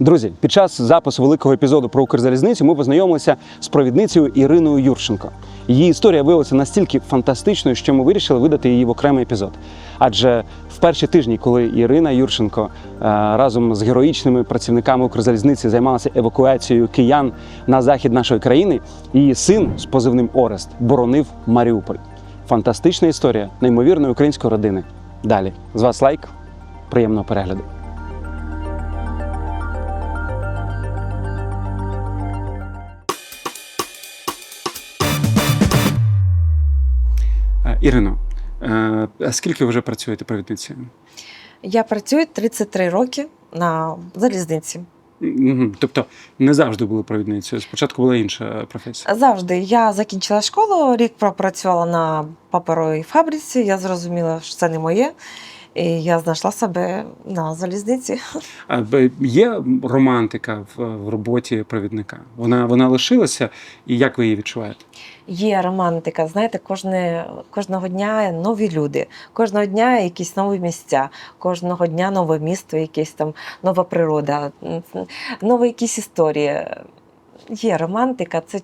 Друзі, під час запису великого епізоду про Укрзалізницю ми познайомилися з провідницею Іриною Юрченко. Її історія виявилася настільки фантастичною, що ми вирішили видати її в окремий епізод. Адже в перші тижні, коли Ірина Юрченко е, разом з героїчними працівниками Укрзалізниці займалася евакуацією киян на захід нашої країни, її син з позивним Орест боронив Маріуполь. Фантастична історія неймовірної української родини. Далі з вас лайк, приємного перегляду. Ірино, е, а скільки ви вже працюєте провідницею? Я працюю 33 роки на залізниці. Тобто не завжди були провідницею. Спочатку була інша професія. Завжди я закінчила школу, рік пропрацювала на паперовій фабриці. Я зрозуміла, що це не моє. І я знайшла себе на залізниці. А є романтика в, роботі провідника? Вона, вона лишилася, і як ви її відчуваєте? Є романтика. Знаєте, кожне, кожного дня нові люди, кожного дня якісь нові місця, кожного дня нове місто, якесь там нова природа, нові якісь історії. Є романтика. Це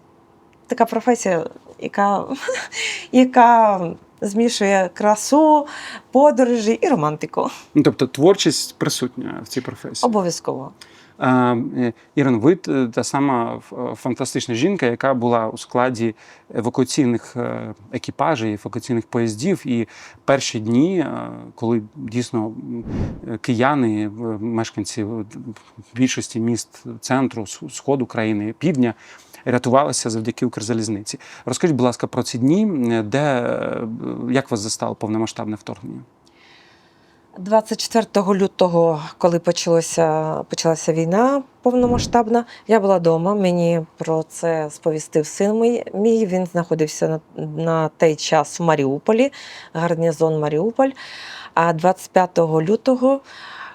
така професія, яка, яка змішує красу, подорожі і романтику. Ну, тобто творчість присутня в цій професії. Обов'язково. Е, Ірин, ви та сама фантастична жінка, яка була у складі евакуаційних е, екіпажів, евакуаційних поїздів. І перші дні, е, коли дійсно кияни, мешканці більшості міст центру, сходу країни, півдня. Рятувалися завдяки Укрзалізниці. Розкажіть, будь ласка, про ці дні, е, де е, як вас застало повномасштабне вторгнення? 24 лютого, коли почалося, почалася війна повномасштабна, я була вдома. Мені про це сповістив син мій. мій. Він знаходився на, на той час в Маріуполі, гарнізон Маріуполь. А 25 лютого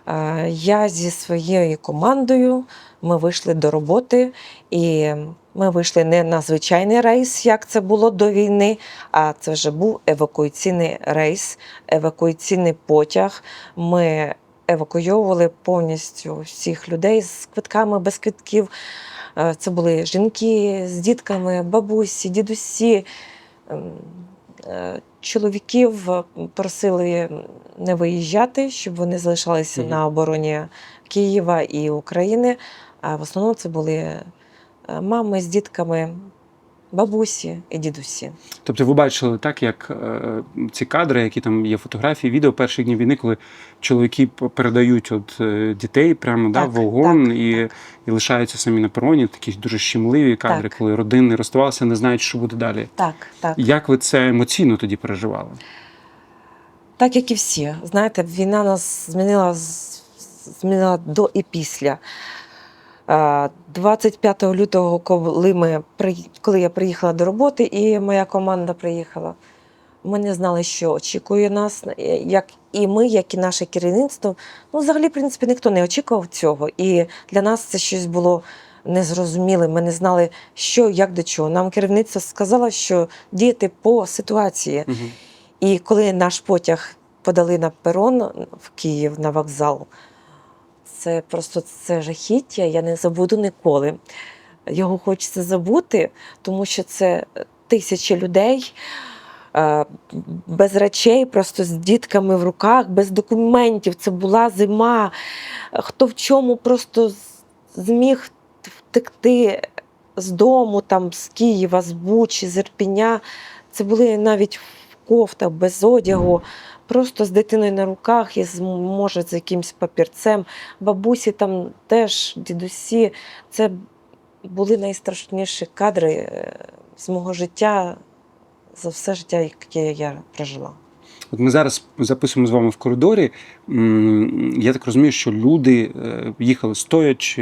е, я зі своєю командою ми вийшли до роботи, і ми вийшли не на звичайний рейс, як це було до війни, а це вже був евакуаційний рейс, евакуаційний потяг. Ми евакуйовували повністю всіх людей з квитками, без квитків. Е, Це були жінки з дітками, бабусі, дідусі. Ем, е, Чоловіків просили не виїжджати, щоб вони залишалися Мгм. на обороні Києва і України. А в основному це були е, мами з дітками, бабусі і дідусі. Тобто ви бачили так, як е, ці кадри, які там є фотографії, відео перших днів війни, коли чоловіки передають от е, дітей прямо да, Так, в вогонь так, і, так. і лишаються самі на пероні. Такі дуже щемливі кадри, Так. коли родини розставалися, не знають, що буде далі. Так, так. Як ви це емоційно тоді переживали? Так як і всі. Знаєте, війна нас змінила, змінила до і після. Е, 25 лютого, коли, ми, коли я приїхала до роботи, і моя команда приїхала, ми не знали, що очікує нас, е, як і ми, як і наше керівництво. Ну, взагалі, в принципі, ніхто не очікував цього. І для нас це щось було незрозуміле. Ми не знали, що, як до чого. Нам керівництво сказало, що діяти по ситуації. Угу. І коли наш потяг подали на перон в Київ на вокзал, це просто це жахіття, я не забуду ніколи. Його хочеться забути, тому що це тисячі людей е, без речей, просто з дітками в руках, без документів. Це була зима. Хто в чому просто зміг втекти з дому, там, з Києва, з Бучі, з Ірпіня. Це були навіть кофтах, без одягу, просто з дитиною на руках і може з якимсь папірцем. Бабусі там теж, дідусі. Це були найстрашніші кадри е, з мого життя за все життя, яке я прожила. От ми зараз записуємо з вами в коридорі. Я так розумію, що люди е, їхали стоячи.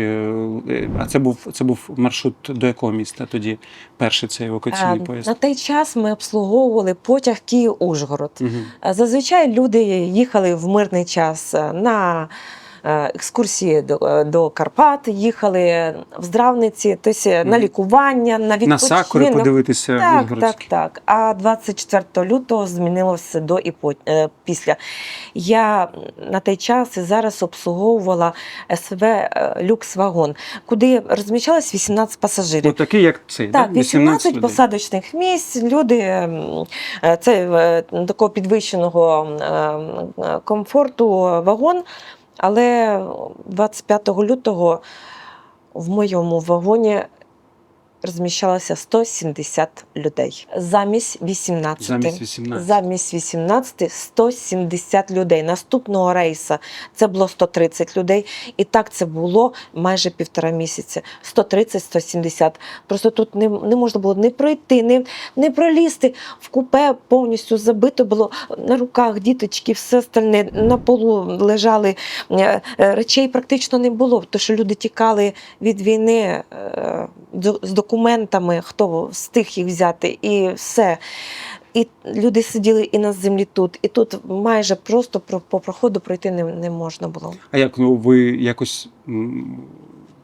е, А це був це був маршрут до якого міста тоді перший цей евакуаційний Е, поїзд? На той час ми обслуговували потяг Київ-Ужгород. Е, Зазвичай люди їхали в мирний час на екскурсії до, е, до Карпат, їхали в Здравниці, тобто на лікування, на На відпочинок. сакури подивитися Так, так, так. А 24 лютого змінилося до і е, після. Я на той час і зараз обслуговувала СВ е, люкс-вагон, куди розміщалось 18 пасажирів. Ну, такий, як цей, Так, да? 18 посадочних місць. Люди е, це е, такого підвищеного е, комфорту вагон. Але 25 лютого в моєму вагоні розміщалося 170 людей. Замість 18. Замість 18. Замість 18 170 людей. Наступного рейса це було 130 людей. І так це було майже півтора місяця. 130-170. Просто тут не, не можна було не пройти, не, не пролізти. В купе повністю забито було на руках діточки, все остальне на полу лежали. Е, е, Речей практично не було, тому що люди тікали від війни е, з документами, хто встиг їх взяти, і все. І люди сиділи і на землі тут, і тут майже просто по проходу пройти не, не можна було. А як ну ви якось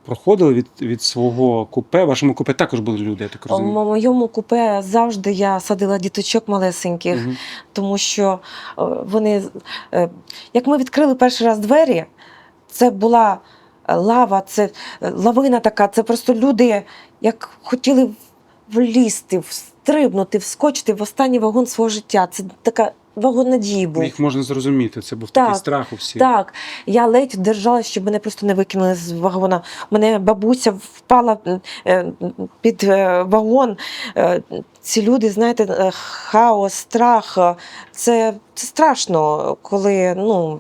проходили від, від свого купе? В вашому купе також були люди, я так У моєму купе завжди я садила діточок малесеньких, Мгм. тому що е, вони, е, як ми відкрили перший раз двері, це була лава, це е, лавина така, це просто люди, як хотіли влізти, встрибнути, вскочити в останній вагон свого життя. Це така вагон надії був. Їх можна зрозуміти. Це був Так, такий страх у всіх. Так, я ледь держалась, щоб мене просто не викинули з вагона. Мене бабуся впала е, під е, вагон. Е, Ці люди, знаєте, хаос, страх. Це, це страшно, коли ну,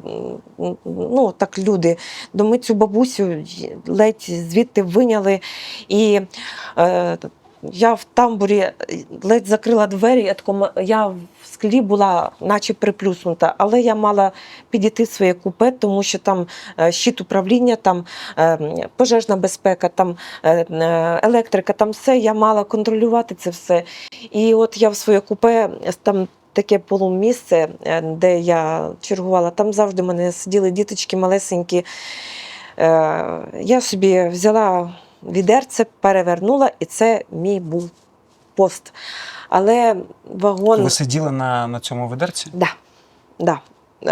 ну, так люди. До ми цю бабусю ледь звідти виняли. І е, я в тамбурі ледь закрила двері, я, тако, я склі була, наче приплюснута, але я мала підійти в своє купе, тому що там е, щит управління, там е, пожежна безпека, там е, електрика, там все. Я мала контролювати це все. І от я в своє купе там. Таке полумісце, де я чергувала, там завжди в мене сиділи діточки малесенькі. Я собі взяла відерце, перевернула, і це мій був пост. Але вагон. Ви сиділи на, на цьому ведерці? Да, да. Е,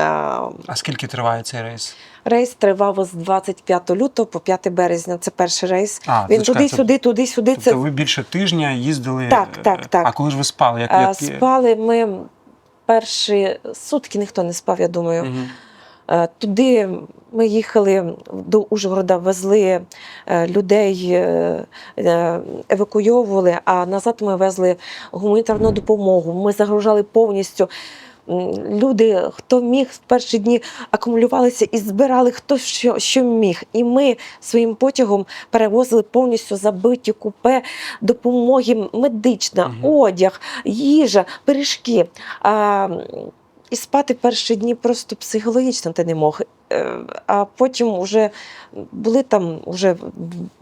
А скільки триває цей рейс? Рейс тривав з 25 лютого по 5 березня. Це перший рейс. А, Він це- туди-сюди, туди-сюди. Тобто Це ви більше тижня їздили. Так, так, так. А коли ж ви спали? Як, як... спали ми перші сутки, ніхто не спав, я думаю. Мгм. Е, Туди ми їхали до Ужгорода, везли е, людей, е, евакуйовували, а назад ми везли гуманітарну допомогу. Ми загружали повністю. Люди, хто міг в перші дні акумулювалися і збирали хто що, що міг. І ми своїм потягом перевозили повністю забиті купе, допомоги медична, Мгм. одяг, їжа, пиріжки. А, і спати перші дні просто психологічно ти не мог. Е, А потім вже були там вже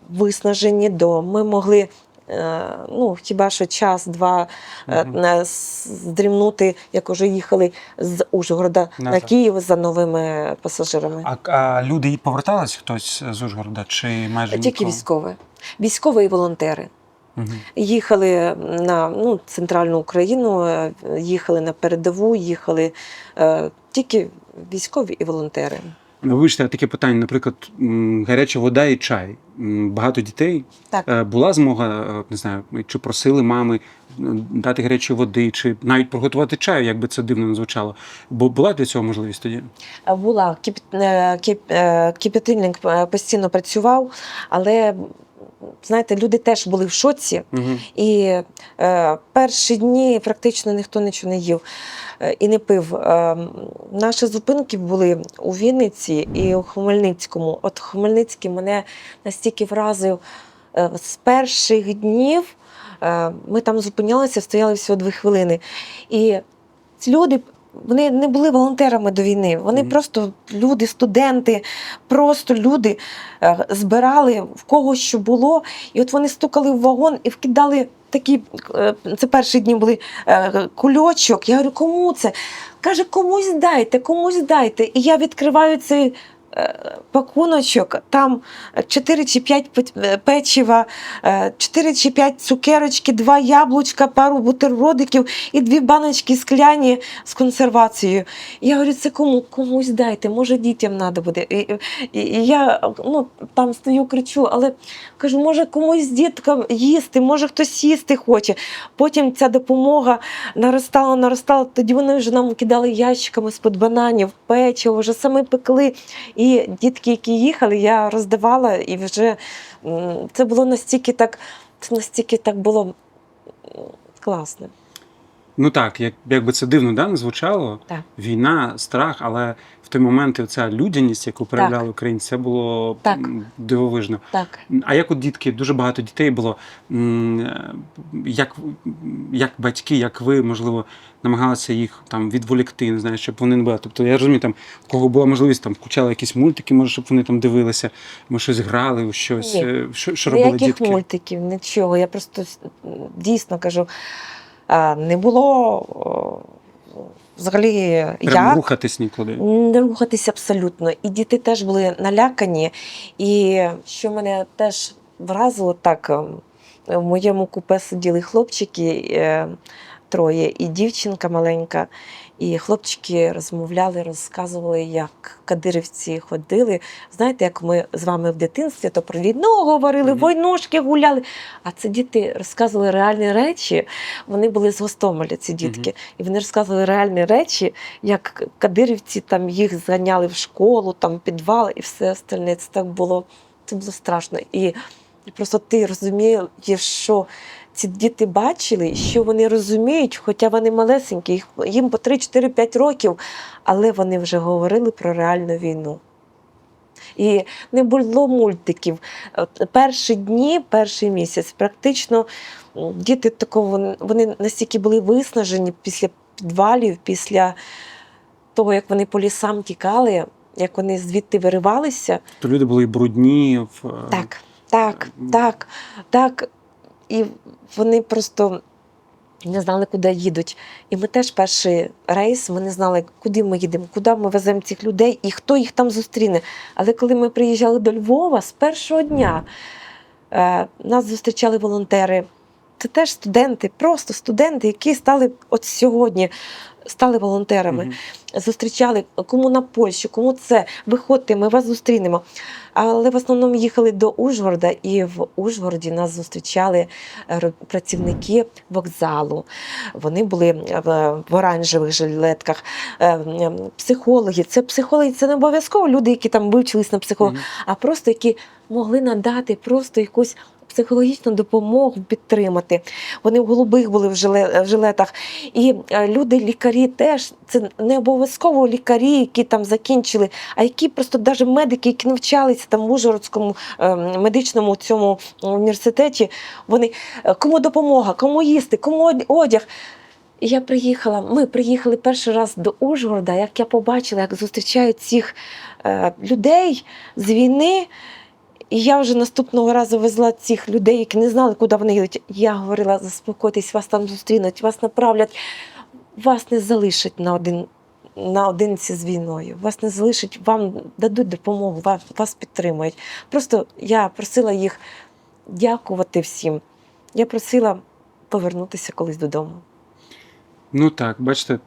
виснажені до. Ми могли. е, Ну, хіба що час-два Мгм. е, здрімнути, як уже їхали з Ужгорода на Київ за новими пасажирами. А, а люди повертались хтось з Ужгорода чи майже Тільки військові. Військові і волонтери. Мгм. Їхали на ну, центральну Україну, е, їхали на передову, їхали е, тільки військові і волонтери. Ну, Вибачте, таке питання, наприклад, гаряча вода і чай. Багато дітей. Так. Е, Була змога, е, не знаю, чи просили мами дати гарячої води, чи навіть приготувати чаю, як би це дивно не звучало. Бо була для цього можливість тоді? Була кип, кип, кип'ятильник постійно працював, але знаєте, люди теж були в шоці. Угу. І е, перші дні практично ніхто нічого не їв е, і не пив. Е, наші зупинки були у Вінниці і у Хмельницькому. От Хмельницький мене настільки вразив е, з перших днів. Е, ми там зупинялися, стояли всього дві хвилини. І ці люди. Вони не були волонтерами до війни. Вони Мгм. просто люди, студенти, просто люди е, збирали в кого що було, і от вони стукали в вагон і вкидали такі, е, це перші дні були е, кульочок. Я говорю, кому це? Каже, комусь дайте, комусь дайте. І я відкриваю цей пакуночок, там 4 чи 5 печива, 4 чи 5 цукерочки, 2 яблучка, пару бутербродиків і дві баночки скляні з консервацією. Я говорю, це кому? Комусь дайте, може дітям треба буде. І, і, і я ну, там стою, кричу, але кажу, може комусь діткам їсти, може хтось їсти хоче. Потім ця допомога наростала, наростала. Тоді вони вже нам кидали ящиками з-під бананів, печиво, вже саме пекли. І дітки, які їхали, я роздавала, і вже це було настільки так, настільки так було класно. Ну так, як, якби це дивно да, не звучало. Так. Війна, страх, але в той момент ця людяність, яку проявляли українці, це було Так. дивовижно. Так. А як от дітки, дуже багато дітей було. е, Як, як батьки, як ви, можливо, намагалися їх там відволікти, не знаю, щоб вони не були. Тобто я розумію, там, у кого була можливість, там включали якісь мультики, може, щоб вони там дивилися, ми щось грали, у щось. Ні. Е, Що, що робили Ніяких дітки? мультиків, нічого. Я просто дійсно кажу, не було взагалі Прям як. рухатись нікуди. Не рухатись абсолютно. І діти теж були налякані. І що мене теж вразило, так ем, в моєму купе сиділи хлопчики е, троє, і дівчинка маленька. І хлопчики розмовляли, розказували, як кадирівці ходили. Знаєте, як ми з вами в дитинстві то про війну говорили, Мгм. войнушки гуляли. А це діти розказували реальні речі. Вони були з Гостомеля, ці дітки. І вони розказували реальні речі, як кадирівці там їх зганяли в школу, там підвали і все остальне. Це так було, це було страшно. І просто ти розумієш, що ці діти бачили, що вони розуміють, хоча вони малесенькі, їм по 3-4-5 років, але вони вже говорили про реальну війну. І не було мультиків. Перші дні, перший місяць, практично діти такого вони- настільки були виснажені після підвалів, після того, як вони по лісам тікали, як вони звідти виривалися. То люди були брудні. В... е, Так, так, так, так. І вони просто не знали, куди їдуть. І ми теж перший рейс, ми не знали, куди ми їдемо, куди ми веземо цих людей і хто їх там зустріне. Але коли ми приїжджали до Львова з першого дня, е, нас зустрічали волонтери. Це теж студенти, просто студенти, які стали от сьогодні стали волонтерами Мгм. зустрічали кому на Польщу, кому це. Виходьте, ми вас зустрінемо. Але в основному їхали до Ужгорода, і в Ужгороді нас зустрічали е, працівники вокзалу. Вони були е, в оранжевих жилетках, е, психологи. Це психологи, це не обов'язково люди, які там вивчились на психолога, Мгм. а просто які могли надати просто якусь. Психологічну допомогу підтримати. Вони в голубих були в, жилетах. І е, люди, лікарі теж це не обов'язково лікарі, які там закінчили, а які просто навіть медики, які навчалися там в Ужгородському е, медичному цьому університеті. Вони е, кому допомога, кому їсти, кому одяг. Я приїхала. Ми приїхали перший раз до Ужгорода, як я побачила, як зустрічають цих людей з війни. І я вже наступного разу везла цих людей, які не знали, куди вони їдуть. Я говорила: заспокойтесь, вас там зустрінуть, вас направлять, вас не залишать на один. Наодинці з війною, вас не залишать, вам дадуть допомогу, вас, вас підтримують. Просто я просила їх дякувати всім. Я просила повернутися колись додому. Ну так, бачите,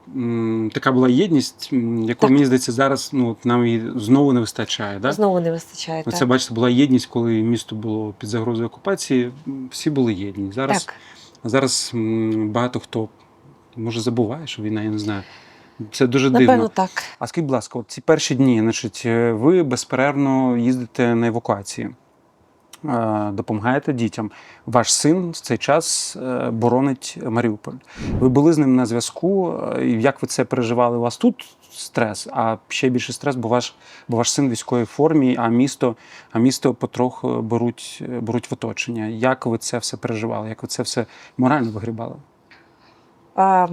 така була єдність, якої, Так. мені здається, зараз ну, нам її знову не вистачає. Да? Знову не вистачає. Оце, так. бачите, була єдність, коли місто було під загрозою окупації. Всі були єдні. Зараз, так. зараз багато хто може забуває, що війна, я не знаю. Це дуже Напевно, дивно. так. А скажіть, будь ласка, от ці перші дні, значить, ви безперервно їздите на евакуації, допомагаєте дітям. Ваш син в цей час е, боронить Маріуполь. Ви були з ним на зв'язку. е, Як ви це переживали? У вас тут стрес, а ще більше стрес, бо ваш, бо ваш син в військовій формі, а місто, а місто потроху беруть, беруть в оточення. Як ви це все переживали? Як ви це все морально вигрібали? А,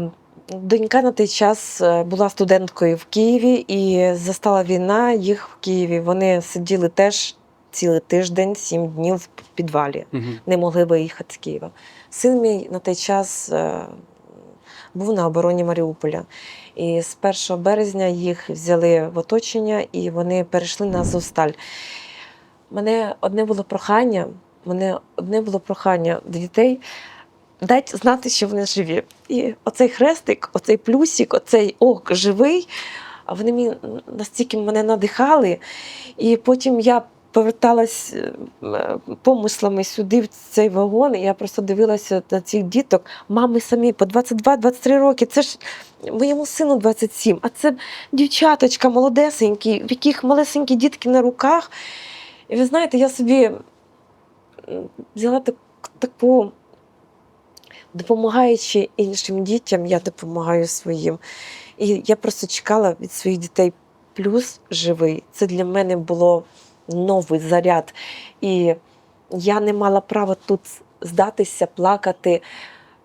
донька на той час е, була студенткою в Києві і застала війна їх в Києві. Вони сиділи теж цілий тиждень, сім днів в підвалі. Угу. не могли виїхати з Києва. Син мій на той час е, був на обороні Маріуполя. І з 1 березня їх взяли в оточення і вони перейшли на Азовсталь. Мене одне було прохання, мене одне було прохання до дітей. Дайте знати, що вони живі. І оцей хрестик, оцей плюсик, оцей ок живий. А вони мені настільки мене надихали. І потім я поверталась е, помислами сюди, в цей вагон, і я просто дивилася на цих діток. Мами самі по 22-23 роки. Це ж моєму сину 27, а це дівчаточка молодесенькі, в яких малесенькі дітки на руках. І ви знаєте, я собі взяла так, таку, допомагаючи іншим дітям, я допомагаю своїм. І я просто чекала від своїх дітей плюс живий. Це для мене було новий заряд. І я не мала права тут здатися, плакати,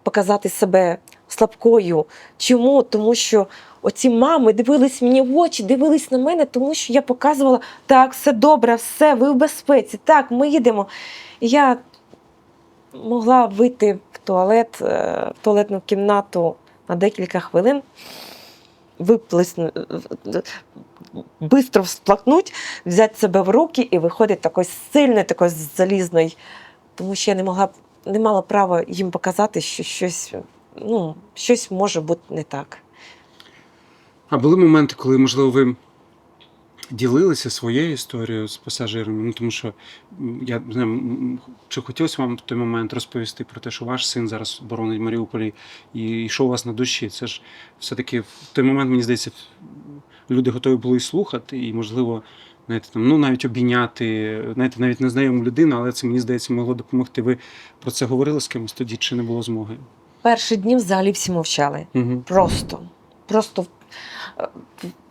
показати себе слабкою. Чому? Тому що оці мами дивились мені в очі, дивились на мене, тому що я показувала, так, все добре, все, ви в безпеці, так, ми їдемо. Я могла вийти в туалет, е, в туалетну кімнату на декілька хвилин, виплесну, швидко всплакнуть, взяти себе в руки і виходити такий сильний, такий залізний. Тому що я не могла не мала права їм показати, що щось, ну, щось може бути не так. А були моменти, коли, можливо, ви ділилися своєю історією з пасажирами? Ну, тому що я не знаю, чи хотілося вам в той момент розповісти про те, що ваш син зараз боронить Маріуполі і що у вас на душі? Це ж все-таки в той момент, мені здається, люди готові були і слухати, і, можливо, знаєте, там, ну, навіть обійняти, знаєте, навіть незнайому людину, але це, мені здається, могло допомогти. Ви про це говорили з кимось тоді, чи не було змоги? Перші дні взагалі всі мовчали. Угу. Просто. Просто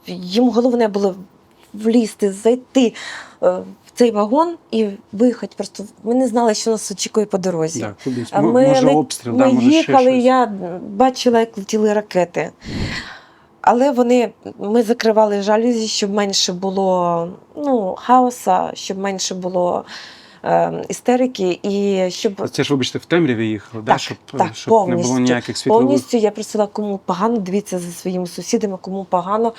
їм головне було влізти, зайти е, в цей вагон і виїхати. Просто ми не знали, що нас очікує по дорозі. Так, кудись. Ми може, обстріл, Ми да, може, ще їхали, щось. я бачила, як летіли ракети. Але вони, ми закривали жалюзі, щоб менше було ну, хаоса, щоб менше було е, істерики, і щоб Це ж, вибачте, в темряві їхали, да? Щоб, так, щоб не було ніяких світлових. повністю я просила, кому погано, дивіться за своїми сусідами, кому погано.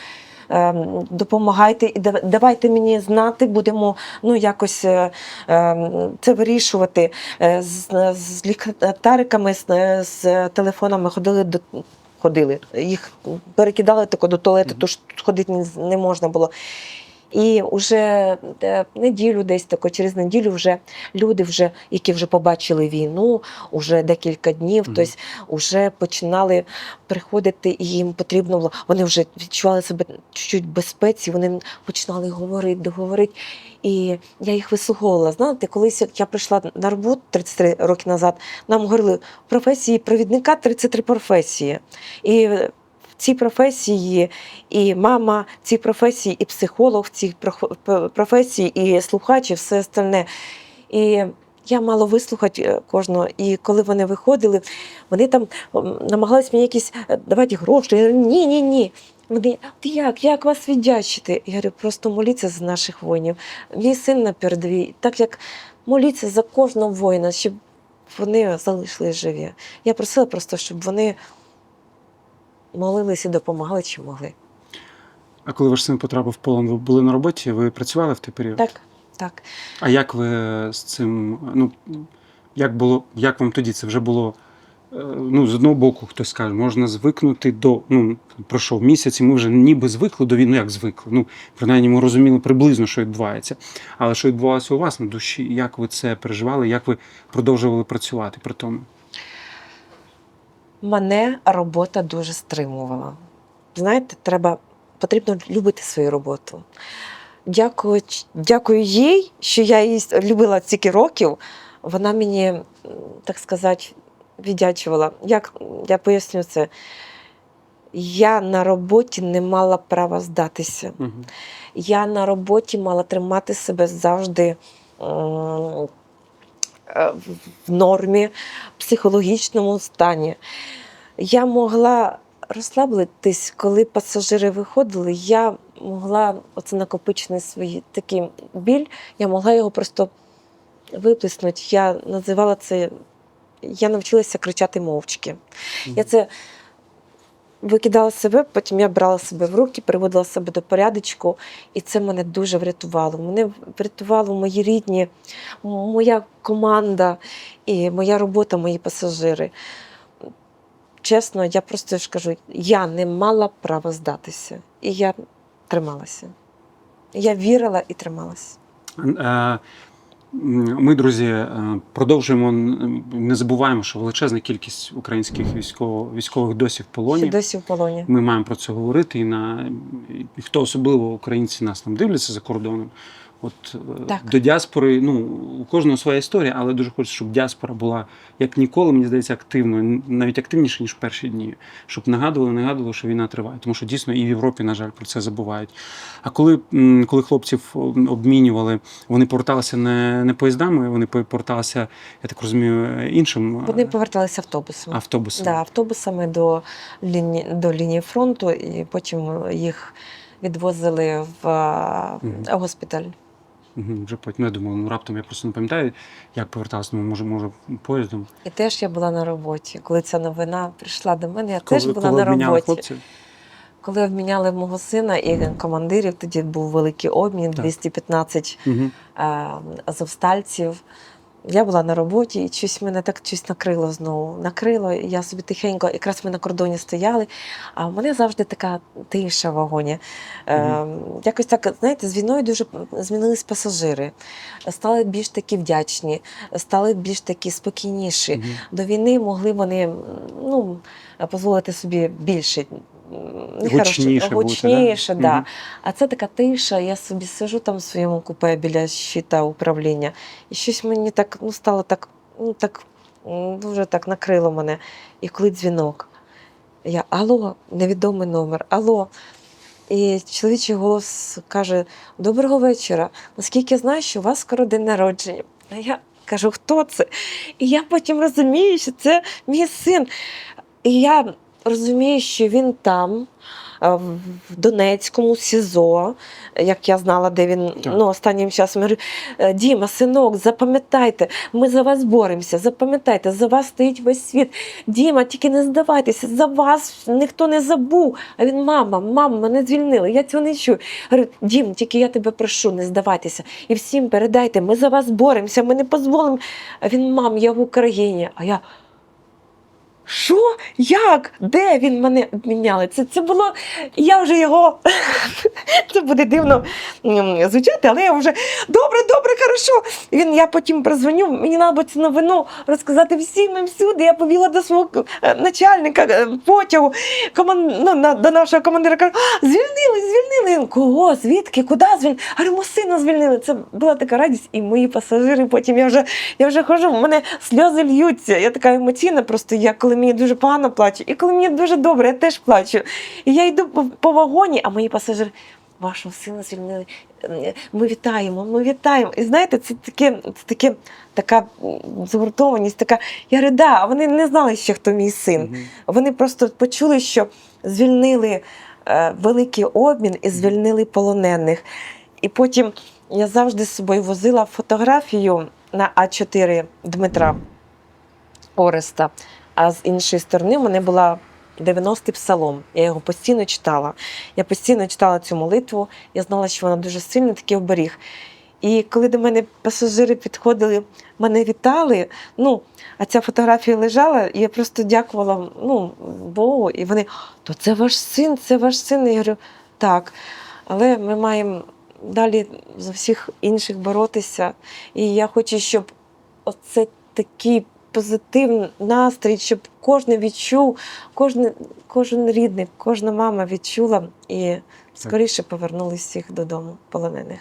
ем, Допомагайте і давайте мені знати, будемо ну якось е, ем, це вирішувати. Е, З, з ліхтариками, з, з телефонами ходили до ходили. Їх перекидали тако до туалету, Мгм. тож ходити не можна було. І вже е, неділю, десь тако, через неділю вже люди, вже, які вже побачили війну, вже декілька днів, Мгм. тобто вже починали приходити, і їм потрібно було. Вони вже відчували себе чуть-чуть в безпеці, вони починали говорити, договорити. І я їх вислуховувала. Знаєте, колись я прийшла на роботу 33 роки назад, нам говорили професії провідника 33 професії. І цій професії і мама в цій професії, і психолог в цій професії, і слухач, і все остальне. І я мала вислухати е, кожного. І коли вони виходили, вони там м, намагались мені якісь е, давати гроші. Ні, ні, ні. Вони, як, як вас віддячити? Я говорю, просто моліться за наших воїнів. Мій син на передовій, так як моліться за кожного воїна, щоб вони залишились живі. Я просила просто, щоб вони молились і допомагали, чим могли. А коли ваш син потрапив в полон, ви були на роботі, ви працювали в той період? Так, так. А як ви з цим? Ну як було, як вам тоді це вже було? е, Ну, з одного боку, хтось скаже, можна звикнути до. Ну, пройшов місяць, і ми вже ніби звикли до війни. Ну, як звикли? Ну, принаймні, ми розуміли приблизно, що відбувається. Але що відбувалося у вас на душі? Як ви це переживали? Як ви продовжували працювати при тому? Мене робота дуже стримувала. Знаєте, треба, потрібно любити свою роботу. Дякую, дякую їй, що я її любила стільки років. Вона мені, так сказати, віддячувала. Як я поясню це? Я на роботі не мала права здатися. Угу. Я на роботі мала тримати себе завжди в нормі, психологічному стані. Я могла розслабитись, коли пасажири виходили, я могла оце накопичений свій такий біль, я могла його просто виплеснути. Я називала це, я навчилася кричати мовчки. Я це викидала себе, потім я брала себе в руки, приводила себе до порядочку, і це мене дуже врятувало. Мене врятувало мої рідні, моя команда і моя робота, мої пасажири. Чесно, я просто ж кажу, я не мала права здатися. І я трималася. Я вірила і трималася. Ми, друзі, е, продовжуємо не забуваємо, що величезна кількість українських військово, військових досі в Ще полоні. досі в полоні. Ми маємо про це говорити. І на і хто особливо українці нас там дивляться за кордоном. От е, Так. до діаспори, ну у кожного своя історія, але дуже хочу, щоб діаспора була як ніколи, мені здається, активною, навіть активніше ніж в перші дні, щоб нагадували, нагадували, що війна триває. Тому що дійсно і в Європі, на жаль, про це забувають. А коли, коли хлопців обмінювали, вони поверталися не, не поїздами, вони поверталися, я так розумію, іншим е, Вони поверталися автобусами. автобусом. Да, автобусами до лінії, до лінії фронту, і потім їх відвозили в Мгм. госпіталь. Вже потім я думав, ну раптом я просто не пам'ятаю, як повертався, ну, може, може, поїздом. І теж я була на роботі. Коли ця новина прийшла до мене, я Коли, теж була коли на роботі. хлопців. Коли обміняли мого сина і командирів, тоді був великий обмін, Так. 215 -hmm. е, азовстальців. Я була на роботі, і щось мене так щось накрило знову. Накрило, і я собі тихенько, якраз ми на кордоні стояли. А в мене завжди така тиша в вагоні. Е, якось так, знаєте, з війною дуже змінились пасажири, стали більш такі вдячні, стали більш такі спокійніші. Мгм. До війни могли вони ну, дозволити собі більше. Нехорошо- Гучніше бути, да? да. Мгм. А це така тиша, я собі сижу там в своєму купе біля щита управління, і щось мені так ну, стало так, ну так дуже так накрило мене. І коли дзвінок, я алло, невідомий номер, алло. І чоловічий голос каже: Доброго вечора. Наскільки я знаю, що у вас скоро день народження. А я кажу, хто це? І я потім розумію, що це мій син. І я розумію, що він там, в в Донецькому СІЗО, як я знала, де він Так. ну, останнім часом. Я говорю, «Е, Діма, синок, запам'ятайте, ми за вас боремося, запам'ятайте, за вас стоїть весь світ. Діма, тільки не здавайтеся, за вас ніхто не забув. А він, мама, мама, мене звільнили, я цього не чую. Говорю, Дім, тільки я тебе прошу, не здавайтеся. І всім передайте, ми за вас боремося, ми не дозволимо. А він, мам, я в Україні. А я. Що? Як? Де він мене обміняли? Це, це було. Я вже його. Це буде дивно звучати, але я вже добре, добре, хорошо. Він я потім прозвоню, мені треба цю новину розказати всім і всюди. Я побігла до свого е, начальника е, потягу, коман... ну, до нашого командира кажу, звільнили, звільнили. Він, Кого? Звідки? Куди звільнили? Мого сина звільнили. Це була така радість, і мої пасажири. Потім я вже я вже хожу, в мене сльози льються. Я така емоційна, просто я коли мені дуже погано плачу, і коли мені дуже добре, я теж плачу. І я йду по, вагоні, а мої пасажири. Вашого сина звільнили. Ми вітаємо, ми вітаємо. І знаєте, це таке, це таке, така згуртованість, така. Я говорю, да, а вони не знали ще, хто мій син. Мгм. Вони просто почули, що звільнили е, великий обмін і звільнили полонених. І потім я завжди з собою возила фотографію на А4 Дмитра Ореста. А з іншої сторони в мене була 90-й псалом. Я його постійно читала. Я постійно читала цю молитву. Я знала, що вона дуже сильна, такий оберіг. І коли до мене пасажири підходили, мене вітали. Ну, а ця фотографія лежала, і я просто дякувала ну, Богу. І вони, то це ваш син, це ваш син. І я говорю, так. Але ми маємо далі за всіх інших боротися. І я хочу, щоб оце такий позитивний настрій, щоб кожен відчув, кожен, кожен рідний, кожна мама відчула і скоріше повернули всіх додому полонених.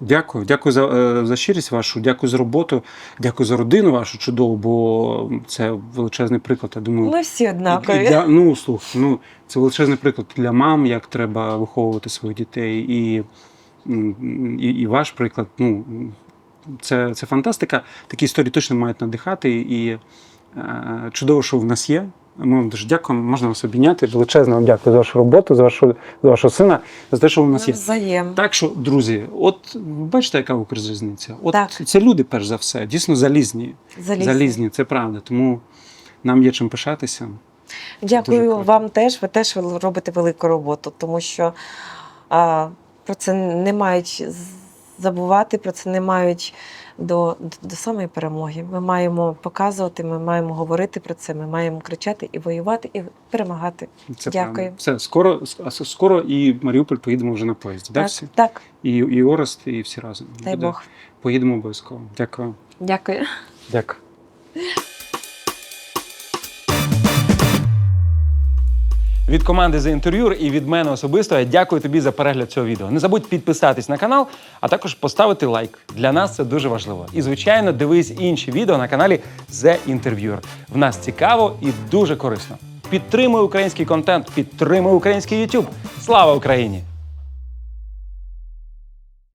Дякую, дякую за, е, за щирість вашу, дякую за роботу, дякую за родину вашу чудову, бо це величезний приклад. Я думаю, Ми всі однакові. для, ну, слухай, ну, це величезний приклад для мам, як треба виховувати своїх дітей. І, і, і ваш приклад, ну, це, це фантастика. Такі історії точно мають надихати. І е, чудово, що в нас є. Ми вам дуже дякуємо. Можна вас обійняти. Величезно вам дякую за вашу роботу, за вашу, за вашого сина, за те, що в нас є. Навзаєм. Так що, друзі, от бачите, яка Укрзалізниця? От Так. це люди, перш за все, дійсно залізні. Залізні. Залізні, це правда. Тому Нам є чим пишатися. Дякую вам теж. Ви теж робите велику роботу, тому що а, про це не мають забувати, про це не мають до, до, до самої перемоги. Ми маємо показувати, ми маємо говорити про це, ми маємо кричати і воювати, і перемагати. Це Дякую. правда. Все, скоро, скоро і Маріуполь поїдемо вже на поїзді. Да, так, всі? так, І, і Орест, і всі разом. дай Буде. Бог. Поїдемо обов'язково. Дякую. Дякую. Дякую. Від команди за інтерв'ю і від мене особисто я дякую тобі за перегляд цього відео. Не забудь підписатись на канал, а також поставити лайк. Для нас це дуже важливо. І звичайно, дивись інші відео на каналі The Interviewer. В нас цікаво і дуже корисно. Підтримуй український контент, підтримуй український YouTube. Слава Україні!